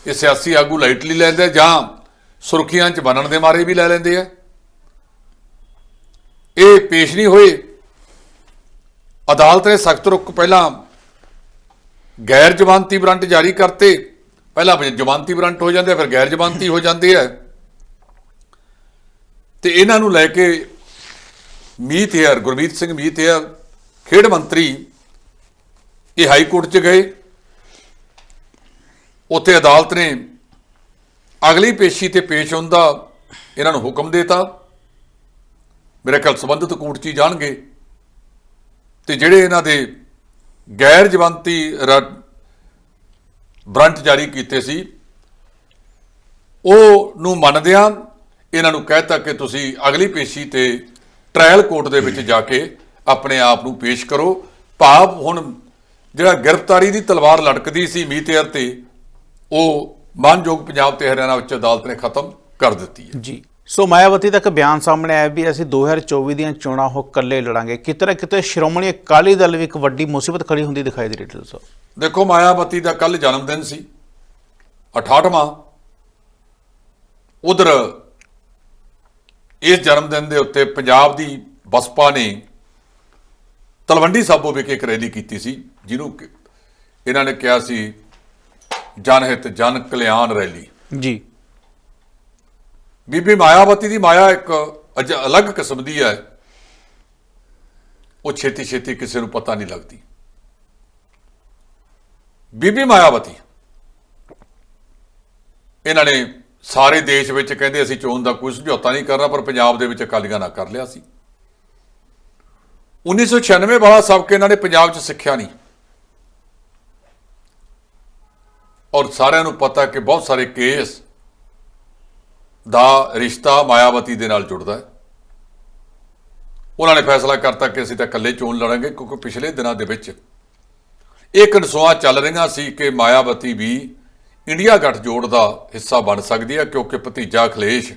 ਇਹ ਸਿਆਸੀ ਆਗੂ ਲਾਈਟਲੀ ਲੈਂਦੇ ਜਾਂ ਸੁਰਖੀਆਂ 'ਚ ਬਣਨ ਦੇ ਮਾਰੇ ਵੀ ਲੈ ਲੈਂਦੇ ਆ। ਇਹ ਪੇਸ਼ ਨਹੀਂ ਹੋਏ। ਅਦਾਲਤ ਨੇ ਸਖਤ ਰੁਖ ਪਹਿਲਾਂ ਗੈਰ ਜ਼ਮਾਨਤੀ ਵਾਰੰਟ ਜਾਰੀ ਕਰਤੇ। ਪਹਿਲਾਂ ਜ਼ਮਾਨਤੀ ਵਾਰੰਟ ਹੋ ਜਾਂਦੇ ਆ, ਫਿਰ ਗੈਰ ਜ਼ਮਾਨਤੀ ਹੋ ਜਾਂਦੀ ਹੈ ਤੇ ਇਹਨਾਂ ਨੂੰ ਲੈ ਕੇ ਮੀਤ ਹੇਅਰ, ਗੁਰਮੀਤ ਸਿੰਘ ਮੀਤ ਹੇਅਰ, ਖੇਡ ਮੰਤਰੀ ਇਹ ਹਾਈ ਕੋਰਟ 'ਚ ਗਏ। ਉੱਥੇ ਅਦਾਲਤ ਨੇ ਅਗਲੀ ਪੇਸ਼ੀ ਤੇ ਪੇਸ਼ ਹੋਣ ਦਾ ਇਹਨਾਂ ਨੂੰ ਹੁਕਮ ਦਿੱਤਾ। ਮੇਰੇ ਖਿਆਲ ਸੰਬੰਧਿਤ ਕੋਰਟ 'ਚ ਹੀ ਜਾਣਗੇ। ਤੇ ਜਿਹੜੇ ਇਹਨਾਂ ਦੇ ਗੈਰ ਜਵੰਤੀ ਬ੍ਰਾਂਟ ਜਾਰੀ ਕੀਤੇ ਸੀ, ਉਹ ਨੂੰ ਮੰਨਦਿਆਂ ਇਹਨਾਂ ਨੂੰ ਕਹਿਤਾ ਕਿ ਤੁਸੀਂ ਅਗਲੀ ਪੇਸ਼ੀ ਤੇ ਟ੍ਰਾਇਲ ਕੋਰਟ ਦੇ ਵਿੱਚ ਜਾ ਕੇ ਆਪਣੇ ਆਪ ਨੂੰ ਪੇਸ਼ ਕਰੋ। ਭਾਵ ਹੁਣ ਜਿਹੜਾ ਗ੍ਰਿਫਤਾਰੀ ਦੀ ਤਲਵਾਰ ਲਟਕਦੀ ਸੀ ਮੀਤੇਰ ਤੇ ਉਹ ਮਾਨਯੋਗ ਪੰਜਾਬ ਤੇ ਹਰਿਆਣਾ ਉੱਚ ਅਦਾਲਤ ਨੇ ਖਤਮ ਕਰ ਦਿੱਤੀ ਹੈ। ਜੀ। ਸੋ ਮਾਇਆਵਤੀ ਦਾ ਇੱਕ ਬਿਆਨ ਸਾਹਮਣੇ ਆਇਆ ਵੀ ਅਸੀਂ 2024 ਦੀਆਂ ਚੋਣਾਂ ਉਹ ਇਕੱਲੇ ਲੜਾਂਗੇ। ਕਿਤੇ ਨਾ ਕਿਤੇ ਸ਼੍ਰੋਮਣੀ ਅਕਾਲੀ ਦਲ ਵੀ ਇੱਕ ਵੱਡੀ ਮੁਸੀਬਤ ਖੜੀ ਹੁੰਦੀ ਦਿਖਾਈ ਦੇ ਰਹੀ ਹੈ ਸਾਹਿਬ। ਦੇਖੋ ਮਾਇਆਵਤੀ ਦਾ ਕੱਲ ਜਨਮ ਦਿਨ ਸੀ 68ਵਾਂ ਉਧਰ ਇਸ ਜਨਮ ਦਿਨ ਦੇ ਉੱਤੇ ਪੰਜਾਬ ਦੀ ਬਸਪਾ ਨੇ ਤਲਵੰਡੀ ਸਾਬੋ ਵਿਖੇ ਇੱਕ ਰੈਲੀ ਕੀਤੀ ਸੀ ਜਿਹਨੂੰ ਇਹਨਾਂ ਨੇ ਕਿਹਾ ਸੀ ਜਨਹਿਤ ਜਨ ਕਲਿਆਣ ਰੈਲੀ। ਜੀ। ਬੀਬੀ ਮਾਇਆਵਤੀ ਦੀ ਮਾਇਆ ਇੱਕ ਅਜ- ਅਲੱਗ ਕਿਸਮ ਦੀ ਹੈ। ਉਹ ਛੇਤੀ ਛੇਤੀ ਕਿਸੇ ਨੂੰ ਪਤਾ ਨਹੀਂ ਲੱਗਦੀ। ਬੀਬੀ ਮਾਇਆਵਤੀ ਇਹਨਾਂ ਨੇ ਸਾਰੇ ਦੇਸ਼ ਵਿੱਚ ਕਹਿੰਦੇ ਅਸੀਂ ਚੋਣ ਦਾ ਕੋਈ ਸਮਝੌਤਾ ਨਹੀਂ ਕਰਨਾ, ਪਰ ਪੰਜਾਬ ਦੇ ਵਿੱਚ ਅਕਾਲੀਆਂ ਨਾ ਕਰ ਲਿਆ ਸੀ। 1996 ਵਾਲਾ ਸਬਕ ਇਹਨਾਂ ਨੇ ਪੰਜਾਬ 'ਚ ਸਿੱਖਿਆ ਨਹੀਂ। ਔਰ ਸਾਰਿਆਂ ਨੂੰ ਪਤਾ ਕਿ ਬਹੁਤ ਸਾਰੇ ਕੇਸ ਦਾ ਰਿਸ਼ਤਾ ਮਾਇਆਵਤੀ ਦੇ ਨਾਲ ਜੁੜਦਾ ਹੈ। ਉਹਨਾਂ ਨੇ ਫੈਸਲਾ ਕਰਤਾ ਕਿ ਅਸੀਂ ਤਾਂ ਇਕੱਲੇ ਚੋਣ ਲੜਾਂਗੇ, ਕਿਉਂਕਿ ਪਿਛਲੇ ਦਿਨਾਂ ਦੇ ਵਿੱਚ ਇਹ ਕਨਸੋਆਂ ਚੱਲ ਰਹੀਆਂ ਸੀ ਕਿ ਮਾਇਆਵਤੀ ਵੀ ਇੰਡੀਆ ਗੱਠਜੋੜ ਦਾ ਹਿੱਸਾ ਬਣ ਸਕਦੀ ਹੈ ਕਿਉਂਕਿ ਭਤੀਜਾ ਅਖਿਲੇਸ਼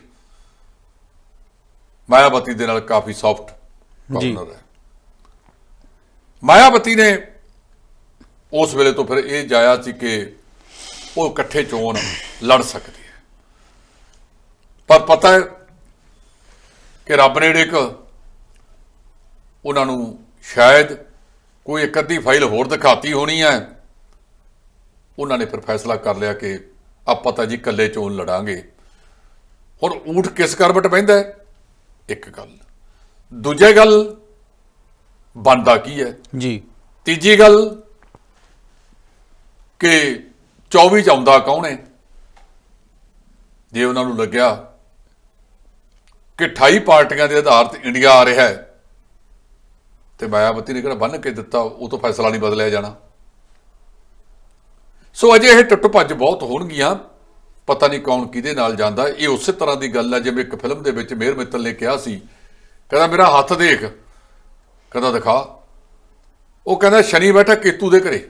ਮਾਇਆਵਤੀ ਦੇ ਨਾਲ ਕਾਫੀ ਸੌਫਟ। ਪਾਰਟਨਰ ਹੈ। ਮਾਇਆਵਤੀ ਨੇ ਉਸ ਵੇਲੇ ਤੋਂ ਫਿਰ ਇਹ ਜਾਇਆ ਸੀ ਕਿ ਉਹ ਇਕੱਠੇ ਚੋਣ ਲੜ ਸਕਦੀ ਹੈ। ਪਰ ਪਤਾ ਹੈ ਕਿ ਰੱਬ ਨੇ ਇੱਕ ਉਹਨਾਂ ਨੂੰ ਸ਼ਾਇਦ ਕੋਈ ਇੱਕ ਅੱਧੀ ਫਾਈਲ ਹੋਰ ਦਿਖਾਤੀ ਹੋਣੀ ਹੈ। ਉਹਨਾਂ ਨੇ ਫਿਰ ਫੈਸਲਾ ਕਰ ਲਿਆ ਕਿ ਆਪਾਂ ਤਾਂ ਜੀ ਇਕੱਲੇ ਚੋਣ ਲੜਾਂਗੇ। ਹੁਣ ਊਠ ਕਿਸ ਕਰਵਟ ਬਹਿੰਦਾ ਹੈ? ਇੱਕ ਗੱਲ। ਦੂਜੀ ਗੱਲ ਬਣਦਾ ਕੀ ਹੈ? ਜੀ। ਤੀਜੀ ਗੱਲ ਕਿ 24 ਚ ਆਉਂਦਾ ਕੌਣ ਹੈ? ਜੇ ਉਹਨਾਂ ਨੂੰ ਲੱਗਿਆ ਕਿ 28 ਪਾਰਟੀਆਂ ਦੇ ਆਧਾਰ ਤੇ ਇੰਡੀਆ ਆ ਰਿਹਾ ਹੈ ਤੇ ਮਾਇਆਵਤੀ ਨੇ ਕਿਹੜਾ ਬੰਨ ਕੇ ਦਿੱਤਾ ਉਹ ਤੋਂ ਫੈਸਲਾ ਨਹੀਂ ਬਦਲਿਆ ਜਾਣਾ। ਸੋ ਅਜੇ ਇਹ ਟੁੱਟ ਭੱਜ ਬਹੁਤ ਹੋਣਗੀਆਂ। ਪਤਾ ਨਹੀਂ ਕੌਣ ਕਿਹਦੇ ਨਾਲ ਜਾਂਦਾ। ਇਹ ਉਸੇ ਤਰ੍ਹਾਂ ਦੀ ਗੱਲ ਹੈ ਜਿਵੇਂ ਇੱਕ ਫਿਲਮ ਦੇ ਵਿੱਚ ਮੇਰ ਮਿੱਤਲ ਨੇ ਕਿਹਾ ਸੀ। ਕਹਿੰਦਾ, ਮੇਰਾ ਹੱਥ ਦੇਖ। ਕਹਿੰਦਾ, ਦਿਖਾ। ਉਹ ਕਹਿੰਦਾ, ਸ਼ਨੀ ਬੈਠਾ ਕੇਤੂ ਦੇ ਘਰੇ।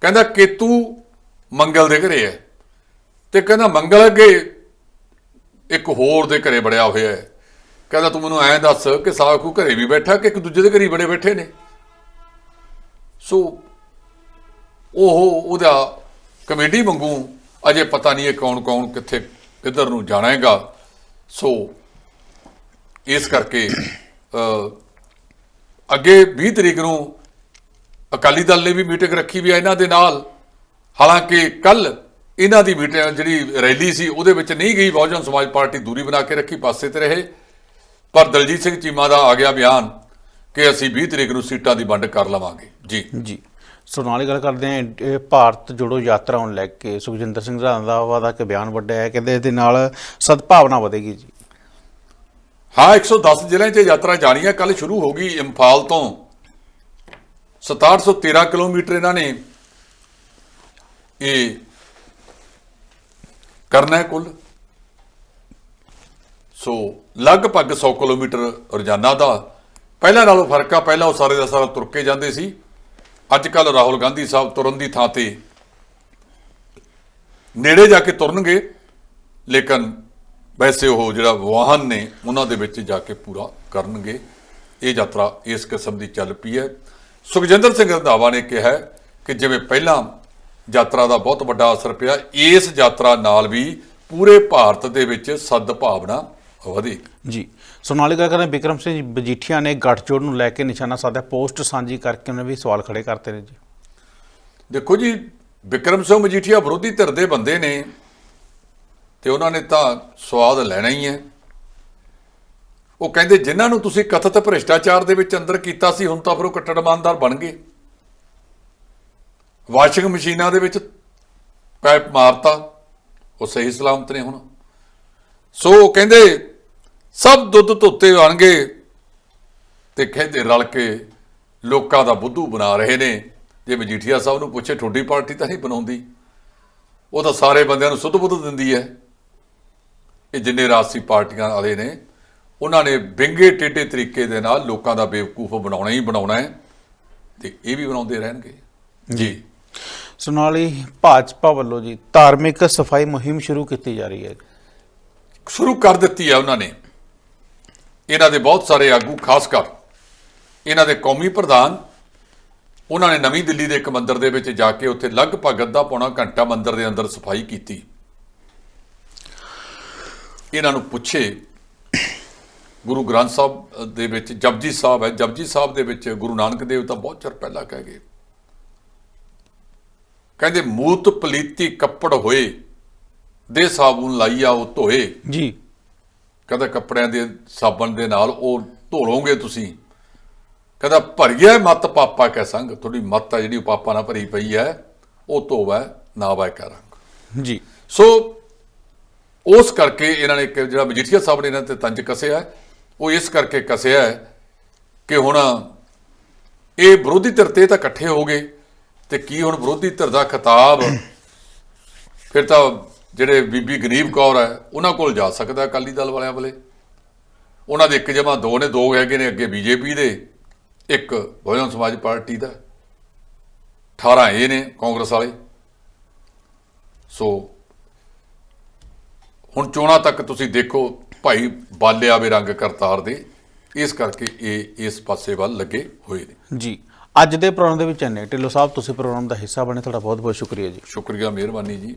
ਕਹਿੰਦਾ, ਕੇਤੂ ਮੰਗਲ ਦੇ ਘਰੇ ਹੈ। ਤੇ ਕਹਿੰਦਾ, ਮੰਗਲ ਅੱਗੇ ਇੱਕ ਹੋਰ ਦੇ ਘਰੇ ਬੜਿਆ ਹੋਇਆ ਹੈ। ਕਹਿੰਦਾ, ਤੂੰ ਮੈਨੂੰ ਐਂ ਦੱਸ ਕਿ ਸਾਖੂ ਘਰੇ ਵੀ ਬੈਠਾ ਕਿ ਇੱਕ ਦੂਜੇ ਦੇ ਘਰੇ ਬੜੇ ਬੈਠੇ ਨੇ? ਸੋ ਉਹ ਉਹਦਾ ਕਮੇਡੀ ਵਾਂਗੂ ਅਜੇ ਪਤਾ ਨਹੀਂ ਇਹ ਕੌਣ ਕੌਣ ਕਿੱਥੇ ਕਿੱਧਰ ਨੂੰ ਜਾਣਾ ਹੈਗਾ। ਸੋ ਇਸ ਕਰਕੇ ਅੱਗੇ 20 ਤਰੀਕ ਨੂੰ ਅਕਾਲੀ ਦਲ ਨੇ ਵੀ ਮੀਟਿੰਗ ਰੱਖੀ ਵੀ ਹੈ ਇਹਨਾਂ ਦੇ ਨਾਲ। ਹਾਲਾਂਕਿ ਕੱਲ ਇਹਨਾਂ ਦੀ ਮੀਟਿੰਗ ਜਿਹੜੀ ਰੈਲੀ ਸੀ, ਉਹਦੇ ਵਿੱਚ ਨਹੀਂ ਗਈ। ਬਹੁਜਨ ਸਮਾਜ ਪਾਰਟੀ ਦੂਰੀ ਬਣਾ ਕੇ ਰੱਖੀ, ਪਾਸੇ ਤੇ ਰਹੇ। ਪਰ ਦਲਜੀਤ ਸਿੰਘ ਚੀਮਾ ਦਾ ਆ ਗਿਆ ਬਿਆਨ ਕਿ ਅਸੀਂ 20 ਤਰੀਕ ਨੂੰ ਸੀਟਾਂ ਦੀ ਵੰਡ ਕਰ ਲਵਾਂਗੇ। ਜੀ। ਜੀ। ਸੋ ਨਾਲ ਹੀ ਗੱਲ ਕਰਦੇ ਹਾਂ, ਇਹ ਭਾਰਤ ਜੋੜੋ ਯਾਤਰਾ ਨੂੰ ਲੈ ਕੇ। ਸੁਖਜਿੰਦਰ ਸਿੰਘ ਰੰਧਾਵਾ ਦਾ ਇੱਕ ਬਿਆਨ ਵੱਡਾ ਹੈ, ਕਹਿੰਦੇ ਇਹਦੇ ਨਾਲ ਸਦਭਾਵਨਾ ਵਧੇਗੀ ਜੀ। ਹਾਂ 110 ਜ਼ਿਲ੍ਹਿਆਂ 'ਚ ਯਾਤਰਾ ਜਾਰੀ ਹੈ। ਕੱਲ ਸ਼ੁਰੂ ਹੋ ਗਈ ਇੰਫਾਲ ਤੋਂ। 6713 ਕਿਲੋਮੀਟਰ ਇਹਨਾਂ ਨੇ ਇਹ ਕਰਨਾ ਹੈ ਕੁੱਲ। ਸੋ ਲਗਭਗ 100 ਕਿਲੋਮੀਟਰ ਰੋਜ਼ਾਨਾ ਦਾ। ਪਹਿਲਾਂ ਨਾਲੋਂ ਫ਼ਰਕ ਆ, ਪਹਿਲਾਂ ਉਹ ਸਾਰੇ ਦਾ ਸਾਰਾ ਤੁਰ ਕੇ ਜਾਂਦੇ ਸੀ। ਅੱਜ ਕੱਲ ਰਾਹੁਲ ਗਾਂਧੀ ਸਾਹਿਬ ਤੁਰਨ ਦੀ ਥਾਂ ਤੇ ਨੇੜੇ ਜਾ ਕੇ ਤੁਰਨਗੇ, ਲੇਕਿਨ ਵੈਸੇ ਉਹ ਜਿਹੜਾ ਵਾਹਨ ਨੇ, ਉਹਨਾਂ ਦੇ ਵਿੱਚ ਜਾ ਕੇ ਪੂਰਾ ਕਰਨਗੇ। ਇਹ ਯਾਤਰਾ ਇਸ ਕਿਸਮ ਦੀ ਚੱਲ ਪਈ ਹੈ। ਸੁਖਜਿੰਦਰ ਸਿੰਘ ਰੰਧਾਵਾ ਨੇ ਕਿਹਾ ਕਿ ਜਿਵੇਂ ਪਹਿਲਾਂ ਯਾਤਰਾ ਦਾ ਬਹੁਤ ਵੱਡਾ ਅਸਰ ਪਿਆ, ਇਸ ਯਾਤਰਾ ਨਾਲ ਵੀ ਪੂਰੇ ਭਾਰਤ ਦੇ ਵਿੱਚ ਸਦਭਾਵਨਾ ਵਧੀ। ਜੀ। ਸੋਨਾਲੀ ਗੱਲ ਕਰਾਂ ਵਿਕਰਮ ਸਿੰਘ ਮਜੀਠੀਆ ਨੇ ਗੱਠਜੋੜ ਨੂੰ ਲੈ ਕੇ ਨਿਸ਼ਾਨਾ ਸਾਧਿਆ, ਪੋਸਟ ਸਾਂਝੀ ਕਰਕੇ ਉਹਨੇ ਵੀ ਸਵਾਲ ਖੜੇ ਕਰਤੇ ਨੇ ਜੀ। ਦੇਖੋ ਜੀ ਵਿਕਰਮ ਸਿੰਘ ਮਜੀਠੀਆ ਵਿਰੋਧੀ ਧਿਰ ਦੇ ਬੰਦੇ ਨੇ ਤੇ ਉਹਨਾਂ ਨੇ ਤਾਂ ਸਵਾਦ ਲੈਣਾ ਹੀ ਹੈ। ਉਹ ਕਹਿੰਦੇ, ਜਿਨ੍ਹਾਂ ਨੂੰ ਤੁਸੀਂ ਕਥਿਤ ਭ੍ਰਿਸ਼ਟਾਚਾਰ ਦੇ ਵਿੱਚ ਅੰਦਰ ਕੀਤਾ ਸੀ, ਹੁਣ ਤਾਂ ਫਿਰ ਉਹ ਕੱਟੜ ਇਮਾਨਦਾਰ ਬਣ ਗਏ। ਵਾਸ਼ਿੰਗ ਮਸ਼ੀਨਾਂ ਦੇ ਵਿੱਚ ਪੈਪ ਮਾਰਤਾ, ਉਹ ਸਹੀ ਸਲਾਮਤ ਨੇ ਹੁਣ। ਸੋ ਉਹ ਕਹਿੰਦੇ ਸਭ ਦੁੱਧ ਧੋਤੇ ਆਣਗੇ ਤੇ ਕਹਿੰਦੇ ਰਲ ਕੇ ਲੋਕਾਂ ਦਾ ਬੁੱਧੂ ਬਣਾ ਰਹੇ ਨੇ। ਜੇ ਮਜੀਠੀਆ ਸਾਹਿਬ ਨੂੰ ਪੁੱਛੇ ਤੁਹਾਡੀ ਪਾਰਟੀ ਤਾਂ ਨਹੀਂ ਬਣਾਉਂਦੀ? ਉਹ ਤਾਂ ਸਾਰੇ ਬੰਦਿਆਂ ਨੂੰ ਸੁੱਧ ਬੁੱਧ ਦਿੰਦੀ ਹੈ। ਇਹ ਜਿੰਨੇ ਰਾਜਸੀ ਪਾਰਟੀਆਂ ਵਾਲੇ ਨੇ ਉਹਨਾਂ ਨੇ ਵਿੰਗੇ ਟੇਢੇ ਤਰੀਕੇ ਦੇ ਨਾਲ ਲੋਕਾਂ ਦਾ ਬੇਵਕੂਫ ਬਣਾਉਣਾ ਹੀ ਬਣਾਉਣਾ ਹੈ ਤੇ ਇਹ ਵੀ ਬਣਾਉਂਦੇ ਰਹਿਣਗੇ। ਜੀ। ਸੋਨਾਲੀ ਭਾਜਪਾ ਵੱਲੋਂ ਜੀ ਧਾਰਮਿਕ ਸਫ਼ਾਈ ਮੁਹਿੰਮ ਸ਼ੁਰੂ ਕੀਤੀ ਜਾ ਰਹੀ ਹੈ। ਸ਼ੁਰੂ ਕਰ ਦਿੱਤੀ ਹੈ ਉਹਨਾਂ ਨੇ। ਇਹਨਾਂ ਦੇ ਬਹੁਤ ਸਾਰੇ ਆਗੂ, ਖਾਸ ਕਰ ਇਹਨਾਂ ਦੇ ਕੌਮੀ ਪ੍ਰਧਾਨ, ਉਹਨਾਂ ਨੇ ਨਵੀਂ ਦਿੱਲੀ ਦੇ ਇੱਕ ਮੰਦਿਰ ਦੇ ਵਿੱਚ ਜਾ ਕੇ ਉੱਥੇ ਲਗਭਗ ਅੱਧਾ ਪੌਣਾ ਘੰਟਾ ਮੰਦਿਰ ਦੇ ਅੰਦਰ ਸਫ਼ਾਈ ਕੀਤੀ। ਇਹਨਾਂ ਨੂੰ ਪੁੱਛੇ, ਗੁਰੂ ਗ੍ਰੰਥ ਸਾਹਿਬ ਦੇ ਵਿੱਚ ਜਪਜੀ ਸਾਹਿਬ ਹੈ। ਜਪਜੀ ਸਾਹਿਬ ਦੇ ਵਿੱਚ ਗੁਰੂ ਨਾਨਕ ਦੇਵ ਤਾਂ ਬਹੁਤ ਚਿਰ ਪਹਿਲਾਂ ਕਹਿ ਗਏ। ਕਹਿੰਦੇ ਮੂਤ ਪਲੀਤੀ ਕੱਪੜ ਹੋਏ, ਦੇ ਸਾਬੂਨ ਲਾਈਆ ਉਹ ਧੋਏ। ਜੀ। ਕਹਿੰਦਾ ਕੱਪੜਿਆਂ ਦੇ ਸਾਬਣ ਦੇ ਨਾਲ ਉਹ ਧੋ ਲਓਗੇ ਤੁਸੀਂ। ਕਹਿੰਦਾ ਭਰੀਏ ਮਤ ਪਾਪਾ ਕੈ ਸੰਗ ਤੁਹਾਡੀ ਮਤ ਆ ਜਿਹੜੀ ਉਹ ਪਾਪਾ ਨਾਲ ਭਰੀ ਪਈ ਹੈ ਉਹ ਧੋਵੈ ਨਾ ਵੈ ਕੈ ਰੰਗ। ਜੀ। ਸੋ ਉਸ ਕਰਕੇ ਇਹਨਾਂ ਨੇ ਜਿਹੜਾ ਮਜੀਠੀਆ ਸਾਹਿਬ ਨੇ ਇਹਨਾਂ ਤੇ ਤੰਜ ਕੱਸਿਆ ਉਹ ਇਸ ਕਰਕੇ ਕੱਸਿਆ ਕਿ ਹੁਣ ਇਹ ਵਿਰੋਧੀ ਧਿਰ ਤੇ ਤਾਂ ਇਕੱਠੇ ਹੋ ਗਏ ਤੇ ਕੀ ਹੁਣ ਵਿਰੋਧੀ ਧਿਰ ਦਾ ਖਿਤਾਬ ਫਿਰ ਤਾਂ ਜਿਹੜੇ ਬੀਬੀ ਗਨੀਬ ਕੌਰ ਹੈ ਉਹਨਾਂ ਕੋਲ ਜਾ ਸਕਦਾ ਅਕਾਲੀ ਦਲ ਵਾਲਿਆਂ ਵਾਲੇ। ਉਹਨਾਂ ਦੇ ਇੱਕ ਜਮਾ ਦੋ ਨੇ ਦੋ ਹੈਗੇ ਨੇ ਅੱਗੇ ਬੀਜੇਪੀ ਦੇ ਇੱਕ ਬਹੁਜਨ ਸਮਾਜ ਪਾਰਟੀ ਦਾ। 18 ਇਹ ਨੇ ਕਾਂਗਰਸ ਵਾਲੇ। ਸੋ ਹੁਣ ਚੋਣਾਂ ਤੱਕ ਤੁਸੀਂ ਦੇਖੋ ਭਾਈ ਬਾਲੇ ਆਵੇ ਰੰਗ ਕਰਤਾਰ ਦੇ। ਇਸ ਕਰਕੇ ਇਹ ਇਸ ਪਾਸੇ ਵੱਲ ਲੱਗੇ ਹੋਏ ਨੇ। ਜੀ ਅੱਜ ਦੇ ਪ੍ਰੋਗਰਾਮ ਦੇ ਵਿੱਚ ਨੇ ਢਿੱਲੋਂ ਸਾਹਿਬ ਤੁਸੀਂ ਪ੍ਰੋਗਰਾਮ ਦਾ ਹਿੱਸਾ ਬਣੇ ਤੁਹਾਡਾ ਬਹੁਤ ਬਹੁਤ ਸ਼ੁਕਰੀਆ ਜੀ। ਸ਼ੁਕਰੀਆ ਮਿਹਰਬਾਨੀ ਜੀ।